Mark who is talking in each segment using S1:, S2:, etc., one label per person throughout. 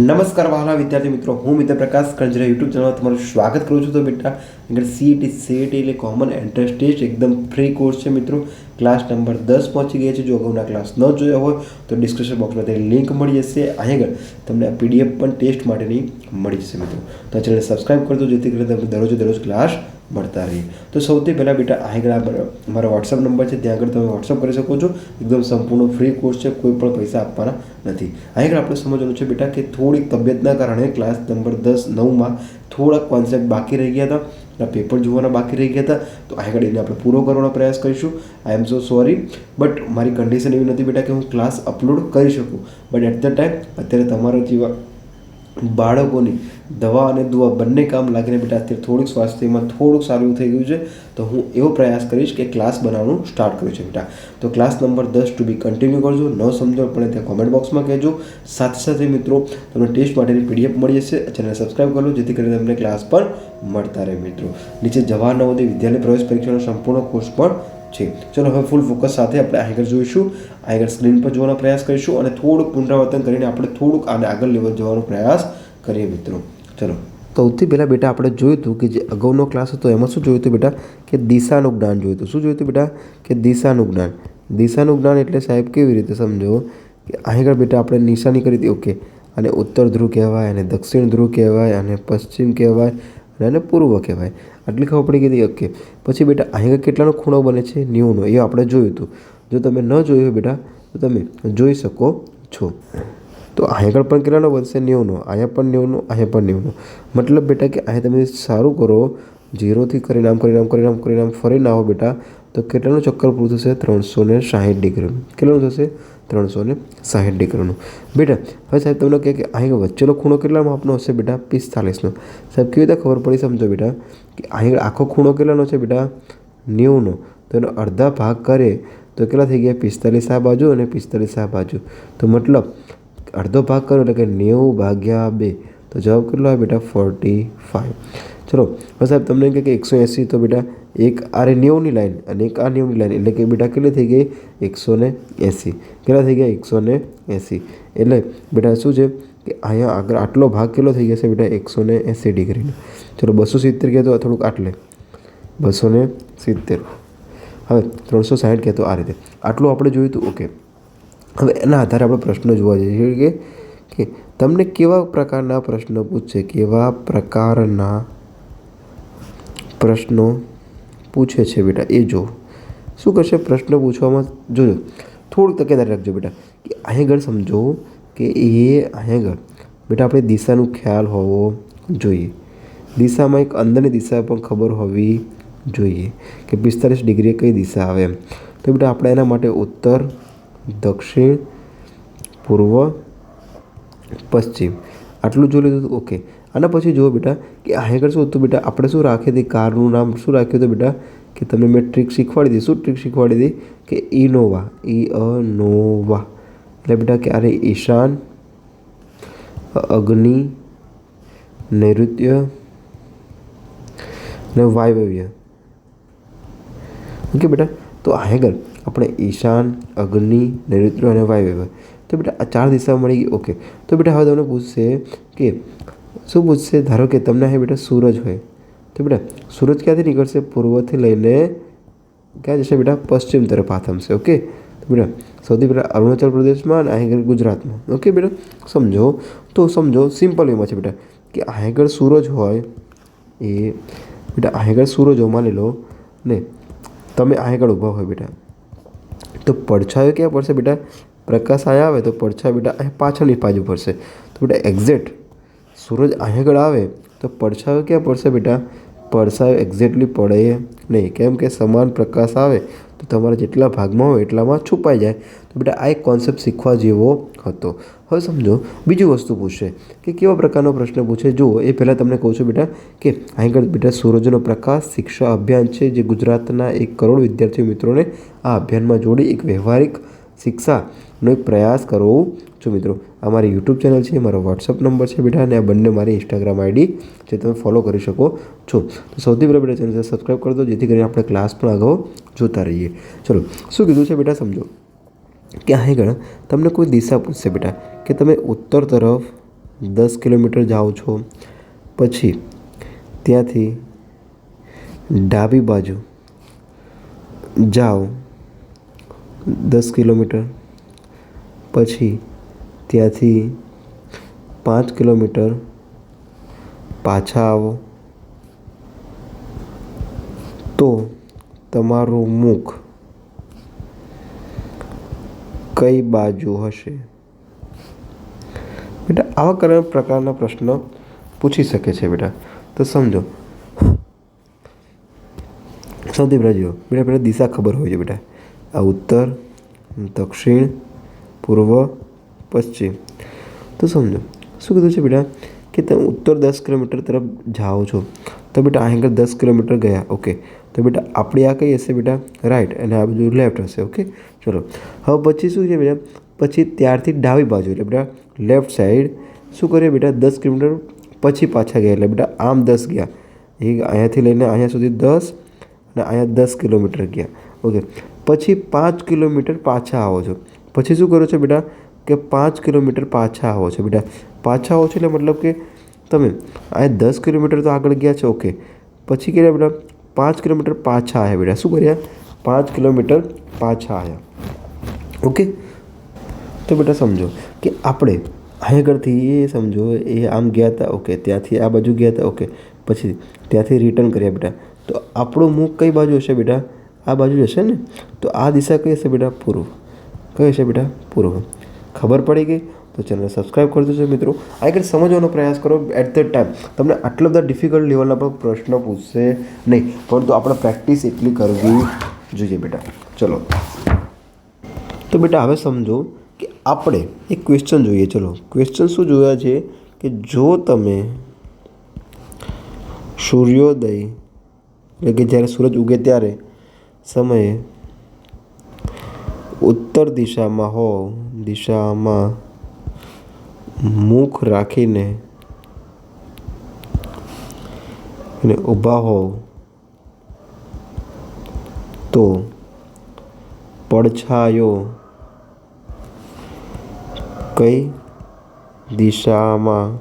S1: નમસ્કાર વહાલા વિદ્યાર્થી મિત્રો, હું મિત્ર પ્રકાશ કંજરા યુટ્યુબ ચેનલમાં તમારું સ્વાગત કરું છું. તો બેટા આગળ સીઈટી સીઈટી એટલે કોમન એન્ટ્રન્સ ટેસ્ટ એકદમ ફ્રી કોર્સ છે મિત્રો. ક્લાસ નંબર દસ પહોંચી ગયા છે. જો અગાઉના ક્લાસ ન જોયા હોય, તો ડિસ્ક્રિપ્શન બોક્સમાં તેની લિંક મળી જશે. અહીં આગળ તમને પીડીએફ પણ ટેસ્ટ માટેની મળી જશે મિત્રો. તો ચેનલ સબસ્ક્રાઈબ કરજો, જેથી કરીને તમને દરરોજ દરરોજ ક્લાસ મળતા રહીએ. તો સૌથી પહેલાં બેટા આગળ મારો વોટ્સઅપ નંબર છે. ત્યાં આગળ તમે વોટ્સઅપ કરી શકો છો. એકદમ સંપૂર્ણ ફ્રી કોર્સ છે. કોઈ પણ પૈસા આપવાના નથી. આગળ આપણે સમજવાનું છે બેટા કે થોડીક તબિયતના કારણે ક્લાસ નંબર દસ, નવમાં થોડાક કોન્સેપ્ટ બાકી રહી ગયા હતા. પેપર જોવાના બાકી રહી ગયા હતા. તો આગળ એને આપણે પૂરો કરવાનો પ્રયાસ કરીશું. I am so sorry but મારી કન્ડિશન એવી નથી બેટા કે હું ક્લાસ અપલોડ કરી શકું. બટ એટ ધ ટાઈમ અત્યારે તમારા જેવા બાળકોની દવા અને દુવા બંને કામ લાગીને બેટા અત્યારે થોડુંક સ્વાસ્થ્યમાં થોડુંક સારું થઈ ગયું છે, તો હું એવો પ્રયાસ કરીશ કે ક્લાસ બનાવવાનું સ્ટાર્ટ કર્યું છે બેટા. તો ક્લાસ નંબર દસ ટુ બી કન્ટિન્યુ કરજો, ન સમજો પણ ત્યાં કોમેન્ટ બોક્સમાં કહેજો. સાથે સાથે મિત્રો, તમને ટેસ્ટ માટેની પીડીએફ મળી જશે ચેનલ સબસ્ક્રાઈબ કરો જેથી કરીને તમને ક્લાસ પણ મળતા રહે મિત્રો. નીચે જવાહર નવોદય વિદ્યાલય પ્રવેશ પરીક્ષાનો સંપૂર્ણ કોર્સ પણ છે. ચલો, હવે ફૂલ ફોકસ સાથે આપણે આગળ જોઈશું. આગળ સ્ક્રીન પર જોવાનો પ્રયાસ કરીશું અને થોડુંક પુનરાવર્તન કરીને આપણે થોડુંક આને આગળ લેવલ જવાનો પ્રયાસ કરીએ મિત્રો. ચલો. સૌથી પહેલાં બેટા આપણે જોયું હતું કે જે અગાઉનો ક્લાસ હતો, એમાં શું જોયું હતું બેટા? કે દિશાનું જ્ઞાન જોયું હતું. શું જોયું હતું બેટા? કે દિશાનું જ્ઞાન. દિશાનું જ્ઞાન એટલે સાહેબ કેવી રીતે સમજો? કે આગળ બેટા આપણે નિશાની કરી હતી. ઓકે. અને ઉત્તર ધ્રુવ કહેવાય, અને દક્ષિણ ધ્રુવ કહેવાય, અને પશ્ચિમ કહેવાય, અને પૂર્વ કહેવાય. આટલી ખબર પડી ગઈ હતી ઓકે. પછી બેટા, અહીંયા કેટલાનો ખૂણો બને છે? નેવુંનો. એ આપણે જોયું હતું. જો તમે ન જોયું હોય બેટા, તો તમે જોઈ શકો છો. તો અહીંયા પણ કેટલાનો બનશે નેવુંનો. અહીંયા પણ નેવુંનો, અહીંયા પણ નેવુંનો. મતલબ બેટા કે અહીંયા તમે સારું કરો જીરોથી કરીને આમ કરીને આમ કરીને આમ કરીને આમ ફરીને આવો બેટા, તો કેટલાનું ચક્કર પૂરું થશે? ત્રણસો ને સાહીઠ ડિગ્રીનું કેટલાનું થશે? ત્રણસો ને સાહીઠ ડિગ્રીનું બેટા, હવે સાહેબ તમને કહે કે અહીં વચ્ચેનો ખૂણો કેટલા માપનો હશે બેટા? પિસ્તાલીસનો. સાહેબ, કેવી રીતે ખબર પડી સમજો બેટા કે અહીં આખો ખૂણો કેટલાનો છે બેટા? નેવુંનો. તો એનો અડધા ભાગ કરે તો કેટલા થઈ ગયા? પિસ્તાલીસ આ બાજુ અને પિસ્તાલીસ આ બાજુ. તો મતલબ અડધો ભાગ કરો એટલે કે નેવું ભાગ્યા બે. તો જવાબ કેટલો આવે બેટા? ફોર્ટી ફાઇવ ચલો, હવે સાહેબ તમને કહે કે એકસો એંસી તો બેટા એક આરે નેવુંની લાઈન અને એક આ નેવુંની લાઈન એટલે કે બેટા કેટલી થઈ ગઈ? એકસો ને એંસી. કેટલા થઈ ગયા? એકસો ને એંસી. એટલે બેટા શું છે કે અહીંયા આગળ આટલો ભાગ કેટલો થઈ જશે બેટા? એકસો ને એંસી ડિગ્રીનો. ચલો બસો સિત્તેર કહે તો થોડુંક આટલે. બસો ને સિત્તેર. હવે ત્રણસો સાઠ કહેતો આ રીતે. આટલું આપણે જોયું હતું ઓકે હવે એના આધારે આપણે પ્રશ્નો જોવા જઈએ કે કે તમને કેવા પ્રકારના પ્રશ્નો પૂછશે કેવા પ્રકારના પ્રશ્નો પૂછે છે બેટા, એ જો. શું કરશે? પ્રશ્ન પૂછવામાં જોજો. થોડુંક તકેદારી રાખજો બેટા, કે અહીં આગળ સમજો કે એ અહીં આગળ. બેટા, આપણે દિશાનું ખ્યાલ હોવો જોઈએ. દિશામાં એક અંદરની દિશા પણ ખબર હોવી જોઈએ કે પિસ્તાલીસ ડિગ્રીએ કઈ દિશા આવે એમ. તો બેટા, આપણે એના માટે ઉત્તર, દક્ષિણ, પૂર્વ, પશ્ચિમ. આટલું જોઈ લીધું ઓકે. આના પછી જુઓ બેટા કે આગળ શું હતું બેટા? આપણે શું રાખી હતી? કારનું નામ શું રાખ્યું હતું બેટા? કે તમને મેં ટ્રીક શીખવાડી દીધી શું ટ્રીક શીખવાડી દીધી કે ઇનોવા. ઈ અ નોવા એટલે બેટા કે અરે ઈશાન, અગ્નિ, નૈઋત્ય ને વાયવ્ય. ઓકે બેટા? તો આગળ આપણે ઈશાન, અગ્નિ, નૈઋત્ય અને વાયવ્ય. તો બેટા આ ચાર દિશા મળી ગઈ ઓકે. તો બેટા હવે તમને પૂછશે કે શું પૂછશે? ધારો કે તમને અહીં બેટા સૂરજ હોય. તો બેટા સૂરજ ક્યાંથી નીકળશે? પૂર્વથી લઈને ક્યાં જશે બેટા? પશ્ચિમ તરફ આથમશે, ઓકે? તો બેટા સૌથી પહેલાં અરુણાચલ પ્રદેશમાં અને અહીં આગળ ગુજરાતમાં. ઓકે બેટા? સમજો. તો સમજો, સિમ્પલ વેમાં છે બેટા કે અહીં આગળ સૂરજ હોય એ બેટા અહીં આગળ સૂરજ હોય માની લો, ને તમે અહીં આગળ ઊભા હોય બેટા. તો પડછાયો ક્યાં પડશે બેટા? પ્રકાશ અહીંયા આવે તો પડછાયો બેટા અહીં પાછળની બાજુ પડશે. તો બેટા એક્ઝેક્ટ સૂરજ અહીં આગળ આવે તો પડછાયો ક્યાં પડશે બેટા? પડછાયો એક્ઝેક્ટલી પડે નહીં. કેમ કે સમાન પ્રકાશ આવે તો તમારા જેટલા ભાગમાં હોય એટલામાં છુપાઈ જાય. તો બેટા, આ એક કોન્સેપ્ટ શીખવા જેવો હતો. હવે સમજો, બીજી વસ્તુ પૂછશે કે કેવા પ્રકારનો પ્રશ્ન પૂછે? જુઓ, એ પહેલાં તમને કહું છું બેટા કે અહીં આગળ બેટા સૂરજનો પ્રકાશ શિક્ષા અભિયાન છે જે ગુજરાતના એક કરોડ વિદ્યાર્થી મિત્રોને આ અભિયાનમાં જોડી એક વ્યવહારિક શિક્ષાનો એક પ્રયાસ કરું. છું મિત્રો, આ મારી યુટ્યુબ ચેનલ છે, મારો વોટ્સઅપ નંબર છે બેટા, અને આ બંને મારી ઇન્સ્ટાગ્રામ આઈડી જે તમે ફોલો કરી શકો છો. તો સૌથી પહેલાં બેટા ચેનલ સબસ્ક્રાઈબ કરી દો, જેથી કરીને આપણે ક્લાસ પણ અગાઉ જોતા રહીએ. ચલો, શું કીધું છે બેટા, સમજો? કે આગળ તમને કોઈ દિશા પૂછશે બેટા, કે તમે ઉત્તર તરફ દસ કિલોમીટર જાઓ છો, પછી ત્યાંથી ડાબી બાજુ જાઓ દસ કિલોમીટર. પછી ત્યાંથી પાંચ કિલોમીટર પાછા આવો. તો તમારું મુખ કઈ બાજુ હશે? બેટા, આવા કયા પ્રકારના પ્રશ્નો પૂછી શકે છે બેટા. તો સમજો. સૌથી પહેલાં જુઓ બેટા પહેલાં દિશા ખબર હોય છે બેટા. આ ઉત્તર, દક્ષિણ, પૂર્વ, પશ્ચિમ. તો સમજો, શું કીધું છે બેટા? કે તમે ઉત્તર દસ કિલોમીટર તરફ જાઓ છો. તો બેટા અહીં આગળ દસ કિલોમીટર ગયા ઓકે તો બેટા આપણી આ કઈ હશે બેટા? રાઈટ અને આ બાજુ લેફ્ટ હશે ઓકે ચલો, હવે પછી શું છે બેટા? પછી ત્યારથી ડાબી બાજુ, એટલે બેટા લેફ્ટ સાઈડ શું કરીએ બેટા? દસ કિલોમીટર પછી પાછા ગયા, એટલે બેટા આમ દસ ગયા. એ અહીંયાથી લઈને અહીંયા સુધી દસ અને અહીંયા દસ કિલોમીટર ગયા ઓકે પછી પાંચ કિલોમીટર પાછા આવો છો. પછી શું કરો છો બેટા? કે પાંચ કિલોમીટર પાછા આવો છો બેટા. પાછા આવો છો એટલે મતલબ કે તમે અહીંયા દસ કિલોમીટર તો આગળ ગયા છો, ઓકે. પછી કર્યા બેટા? પાંચ કિલોમીટર પાછા આવ્યા બેટા. શું કર્યા? પાંચ કિલોમીટર પાછા આવ્યા. ઓકે? તો બેટા સમજો કે આપણે અહીં આગળથી એ સમજો, એ આમ ગયા હતા ઓકે. ત્યાંથી આ બાજુ ગયા હતા ઓકે. પછી ત્યાંથી રિટર્ન કર્યા બેટા. તો આપણું મુખ કઈ બાજુ હશે બેટા? આ બાજુ હશે ને? તો આ દિશા કઈ હશે બેટા? પૂર્વ. કઈ હશે બેટા? પૂર્વ. ખબર પડી ગઈ? તો ચેનલ સબસ્ક્રાઇબ કરી દેજો મિત્રો. આગળ સમજવાનો પ્રયાસ કરો એટ ધ ટાઈમ તમને આટલા બધા ડિફિકલ્ટ લેવલના પણ પ્રશ્નો પૂછશે નહીં. પરંતુ આપણે પ્રેક્ટિસ એટલી કરવી જોઈએ બેટા. ચલો. તો બેટા, હવે સમજો કે આપણે એક ક્વેશ્ચન જોઈએ. ચલો. ક્વેશ્ચન શું જોયા છે કે જો તમે સૂર્યોદય એટલે કે જ્યારે સૂરજ ઉગે ત્યારે સમયે ઉત્તર દિશામાં હો, દિશામાં મુખ રાખીને અને ઊભા હોવ તો પડછાયો કઈ દિશામાં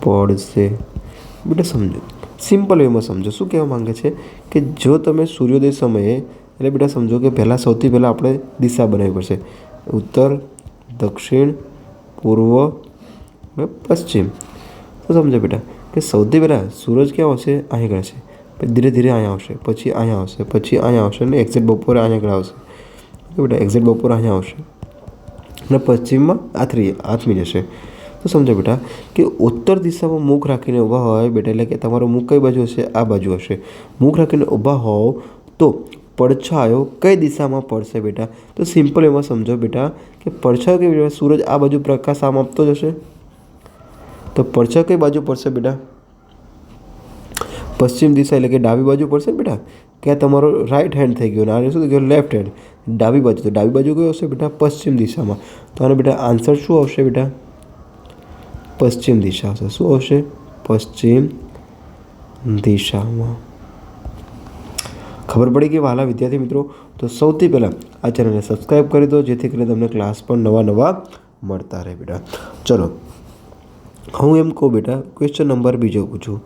S1: પડશે? બેટા સમજો. સિમ્પલ વેમાં સમજો. શું કહેવા માંગે છે? કે જો તમે સૂર્યોદય સમયે, એટલે બેટા સમજો કે પહેલાં સૌથી પહેલાં આપણે દિશા બનાવવી પડશે. ઉત્તર, દક્ષિણ, પૂર્વ અને પશ્ચિમ. તો સમજો બેટા કે સૌથી પહેલાં સૂરજ ક્યાં આવશે? અહીં આગળ છે પછી ધીરે ધીરે અહીંયા આવશે. પછી અહીંયા આવશે. પછી અહીંયા આવશે અને એક્ઝેક્ટ બપોરે અહીંયા આગળ આવશે. બેટા એક્ઝેક્ટ બપોરે અહીંયા આવશે. અને પશ્ચિમમાં આથરી આથમી જશે. તો સમજો બેટા, કે ઉત્તર દિશામાં મુખ રાખીને ઊભા હોય બેટા, એટલે કે તમારો મુખ કઈ બાજુ હશે? આ બાજુ હશે. મુખ રાખીને ઊભા હોવ તો પડછાયો કઈ દિશામાં પડશે બેટા? તો સિમ્પલ એમાં સમજો બેટા, કે પડછાયો બાજુ સૂરજ આ બાજુ પ્રકાશ આમ આપતો જશે તો પડછાયો કઈ બાજુ પડશે બેટા? પશ્ચિમ દિશા એટલે કે ડાબી બાજુ પડશે બેટા? કે તમારો રાઈટ હેન્ડ થઈ ગયો અને શું થઈ ગયો લેફ્ટ હેન્ડ ડાબી બાજુ. તો ડાબી બાજુ કયો હશે બેટા? પશ્ચિમ દિશામાં. તો આને બેટા આન્સર શું આવશે બેટા? પશ્ચિમ દિશા આવશે શું આવશે? પશ્ચિમ દિશામાં. ખબર પડી કે વાલા વિદ્યાર્થી મિત્રો, તો સૌથી પહેલાં આ ચેનલને સબસ્ક્રાઈબ કરી દો, જેથી કરીને તમને ક્લાસ પણ નવા નવા મળતા રહે બેટા. ચલો, હું એમ કહું બેટા ક્વેશ્ચન નંબર બીજો પૂછું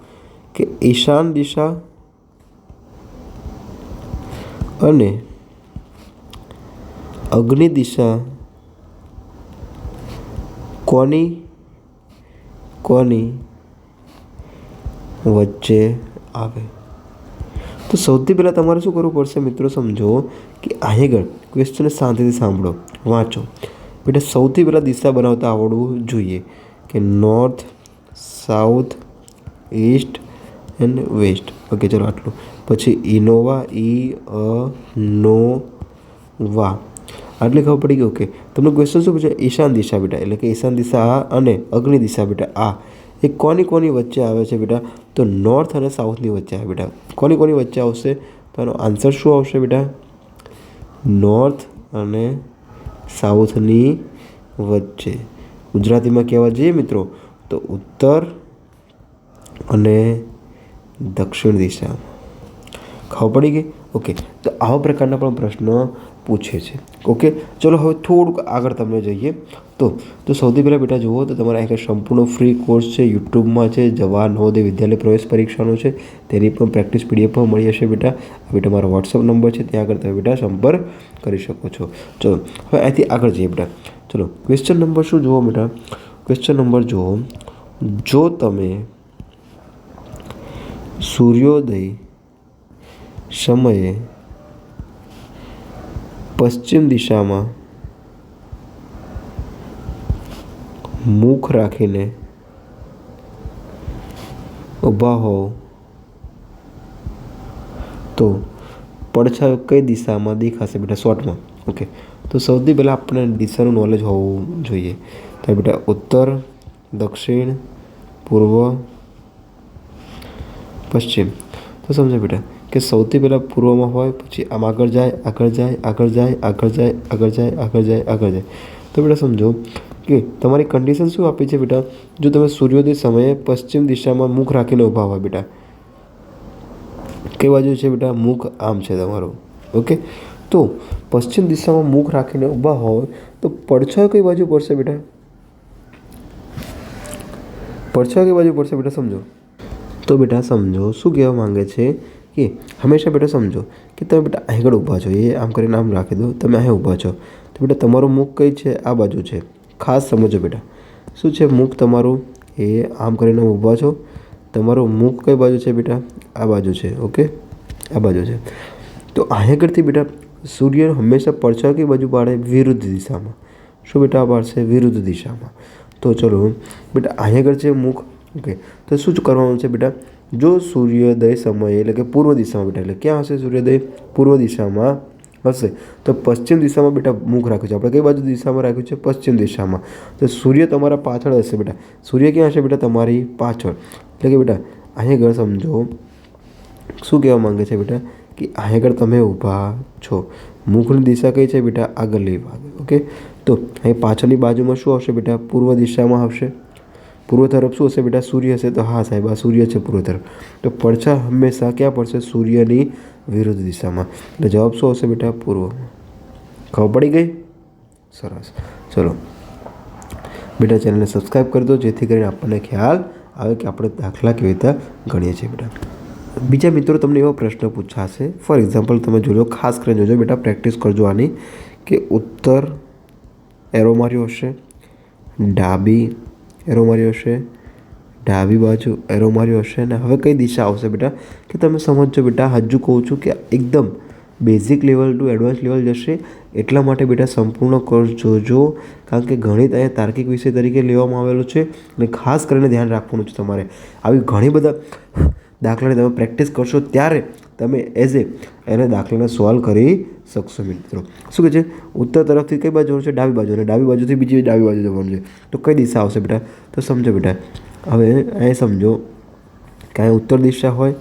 S1: કે ઈશાન દિશા અને અગ્નિ દિશા કોની કોની વચ્ચે આવે? તો સૌથી પહેલાં તમારે શું કરવું પડશે મિત્રો સમજો કે અહીં આગળ ક્વેશ્ચનને શાંતિથી સાંભળો, વાંચો. બેટા, સૌથી પહેલાં દિશા બનાવતા આવડવું જોઈએ કે north south east and west okay ચલો આટલું. પછી ઇનોવા, ઈ, અ, નો, વા. આટલી ખબર પડી ગઈ ઓકે તમને ક્વેશ્ચન શું પૂછે? ઈશાન દિશા બેટા. એટલે કે ઈશાન દિશા આ અને અગ્નિ દિશા બેટા આ. એ કોની કોની વચ્ચે આવે છે બેટા? તો નોર્થ અને સાઉથની વચ્ચે આવે બેટા. કોની કોની વચ્ચે આવશે? તો આનો આન્સર શું આવશે બેટા? નોર્થ અને સાઉથની વચ્ચે. ગુજરાતીમાં કહેવા જઈએ મિત્રો, તો ઉત્તર અને દક્ષિણ દિશા ખબર પડી ગઈ? ઓકે તો આવા પ્રકારના પણ પ્રશ્નો પૂછે છે. ઓકે ચલો, હવે થોડુંક આગળ તમે જઈએ. તો તો સૌથી પહેલાં બેટા જુઓ, તો તમારા એક સંપૂર્ણ ફ્રી કોર્સ છે. યુટ્યુબમાં છે જવાહર નવોદય વિદ્યાલય પ્રવેશ પરીક્ષાનો છે. તેની પણ પ્રેક્ટિસ પીડીએફ પણ મળી હશે બેટા. આ બેટા મારો વોટ્સઅપ નંબર છે. ત્યાં આગળ તમે બેટા સંપર્ક કરી શકો છો. ચલો, હવે અહીંથી આગળ જઈએ બેટા. ચલો ક્વેશ્ચન નંબર શું જુઓ બેટા? ક્વેશ્ચન નંબર જુઓ. જો તમે સૂર્યોદય સમયે પશ્ચિમ દિશામાં મુખ રાખીને ઊભા હોવ, તો પડછાયો કઈ દિશામાં દેખાશે બેટા? શોર્ટમાં. ઓકે તો સૌથી પહેલાં આપણે દિશાનું નોલેજ હોવું જોઈએ. તો બેટા, ઉત્તર, દક્ષિણ, પૂર્વ, પશ્ચિમ. તો સમજો બેટા? કે સૌથી પહેલાં પૂર્વમાં હોય, પછી આમ આગળ જાય આગળ જાય આગળ જાય આગળ જાય આગળ જાય આગળ જાય આગળ જાય. તો બેટા સમજો કે તમારી કન્ડિશન શું આપી છે બેટા? જો તમે સૂર્યોદય સમયે પશ્ચિમ દિશામાં મુખ રાખીને ઊભા હોય બેટા. કઈ બાજુ છે બેટા? મુખ આમ છે તમારું. ઓકે? તો પશ્ચિમ દિશામાં મુખ રાખીને ઊભા હોય તો પડછાયો કઈ બાજુ પડશે બેટા? પડછાયો કઈ બાજુ પડશે બેટા સમજો. તો બેટા સમજો, શું કહેવા માંગે છે? કે હંમેશા બેટા સમજો કે તમે બેટા આગળ ઊભા છો, એ આમ કરીને આમ રાખી દો, તમે અહીં ઊભા છો. તો બેટા તમારું મુખ કઈ છે? આ બાજુ છે. ખાસ સમજો બેટા. શું છે મુખ તમારું? એ આમ કરીને ઊભા છો. તમારું મુખ કઈ બાજુ છે બેટા? આ બાજુ છે, ઓકે? આ બાજુ છે. તો આગળથી બેટા સૂર્ય હંમેશા પડછાયો કઈ બાજુ પાડે વિરુદ્ધ દિશામાં. શું બેટા પાડશે? વિરુદ્ધ દિશામાં. તો ચલો બેટા આગળ છે મુખ. ઓકે. તો શું જ કરવાનું છે બેટા? જો સૂર્યોદય સમયે એટલે કે પૂર્વ દિશામાં બેટા એટલે ક્યાં હશે સૂર્યોદય પૂર્વ દિશામાં હશે તો પશ્ચિમ દિશામાં બેટા મુખ રાખ્યું છે આપણે કઈ બાજુ દિશામાં રાખ્યું છે પશ્ચિમ દિશામાં તો સૂર્ય તમારા પાછળ હશે બેટા સૂર્ય ક્યાં હશે બેટા તમારી પાછળ। એટલે કે બેટા અહીં આગળ સમજો, શું કહેવા માંગે છે બેટા કે અહીં આગળ તમે ઊભા છો। મુખની દિશા કઈ છે બેટા આગળની ભાગે ઓકે તો અહીં પાછળની બાજુમાં શું આવશે બેટા પૂર્વ દિશામાં આવશે। પૂર્વ તરફ શું હશે બેટા, સૂર્ય હશે તો હા સાહેબ, આ સૂર્ય છે પૂર્વ તરફ તો પડછા હંમેશા ક્યાં પડશે? સૂર્યની વિરુદ્ધ દિશામાં. એટલે જવાબ શું હશે બેટા? પૂર્વમાં ખબર પડી ગઈ? સરસ. ચલો. બેટા, ચેનલને સબસ્ક્રાઈબ કરી દો, જેથી કરીને આપણને ખ્યાલ આવે કે આપણે દાખલા કેવી રીતે ગણીએ છીએ બેટા. બીજા મિત્રો તમને એવો પ્રશ્ન પૂછાશે. ફોર એક્ઝામ્પલ તમે જોજો ખાસ કરીને જોજો બેટા પ્રેક્ટિસ કરજો આની, કે ઉત્તર એરો માર્યો હશે, ડાબી એરો માર્યો હશે, ડાબી બાજુ એરો માર્યો હશે અને હવે કઈ દિશા આવશે બેટા? કે તમે સમજજો બેટા, હજુ કહું છું કે એકદમ basic level to advance level જશે. એટલા માટે બેટા સંપૂર્ણ કોર્સ જોજો, કારણ કે ગણિત અહીંયા તાર્કિક વિષય તરીકે લેવામાં આવેલો છે અને ખાસ કરીને ધ્યાન રાખવાનું છે તમારે. આવી ઘણી બધા દાખલાની તમે પ્રેક્ટિસ કરશો ત્યારે તમે એઝ એ એને દાખલાને સોલ્વ કરી શકશો મિત્રો. શું કહે છે? ઉત્તર તરફથી કઈ બાજુ છે ડાબી બાજુ. અને ડાબી બાજુથી બીજી ડાબી બાજુ જવાનું છે. તો કઈ દિશા આવશે બેટા? તો સમજો બેટા. હવે અહીં સમજો કે અહીંયા ઉત્તર દિશા હોય,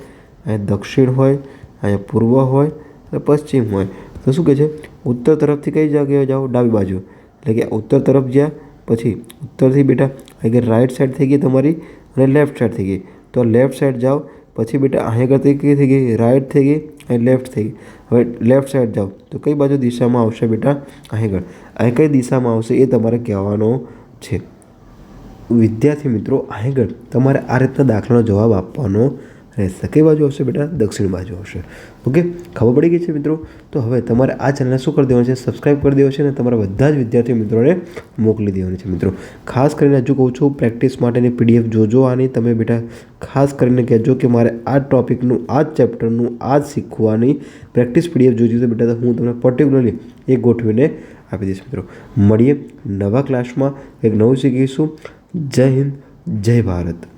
S1: અહીંયા દક્ષિણ હોય, અહીંયા પૂર્વ હોય, અને પશ્ચિમ હોય. તો શું કહે છે? ઉત્તર તરફથી કઈ જગ્યાએ જાઓ? ડાબી બાજુ. એટલે કે ઉત્તર તરફ જ્યાં, પછી ઉત્તરથી બેટા આગળ રાઈટ સાઈડ થઈ ગઈ તમારી અને લેફ્ટ સાઈડ થઈ ગઈ. તો લેફ્ટ સાઈડ જાઓ. પછી બેટા અહીંયા આગળ કઈ થઈ ગઈ રાઈટ થઈ ગઈ. અને લેફ્ટ થઈ હવે લેફ્ટ સાઈડ જાઓ. તો કઈ બાજુ દિશામાં આવશે બેટા? અહીં આગળ. અહીં કઈ દિશામાં આવશે એ તમારે કહેવાનો છે. વિદ્યાર્થી મિત્રો આગળ તમારે આ રીતના દાખલાનો જવાબ આપવાનો રહેશે કઈ બાજુ આવશે બેટા, દક્ષિણ બાજુ આવશે. ઓકે? ખબર પડી ગઈ છે મિત્રો? તો હવે તમારે આ ચેનલને શું કરી દેવાનું છે? સબસ્ક્રાઈબ કરી દેવાનું છે અને તમારા બધા જ વિદ્યાર્થી મિત્રોને મોકલી દેવાની છે મિત્રો. ખાસ કરીને હજુ કહું છું પ્રેક્ટિસ માટેની પીડીએફ જોજો આની. તમે બેટા ખાસ કરીને કહેજો કે મારે આ ટોપિકનું આ જ ચેપ્ટરનું આ જ શીખવાની પ્રેક્ટિસ પીડીએફ જોઈતી તો બેટા હું તમને પર્ટિક્યુલરલી એ ગોઠવીને આપી દઈશ મિત્રો. મળીએ નવા ક્લાસમાં એક નવું શીખીશું. જય હિન્દ, જય ભારત.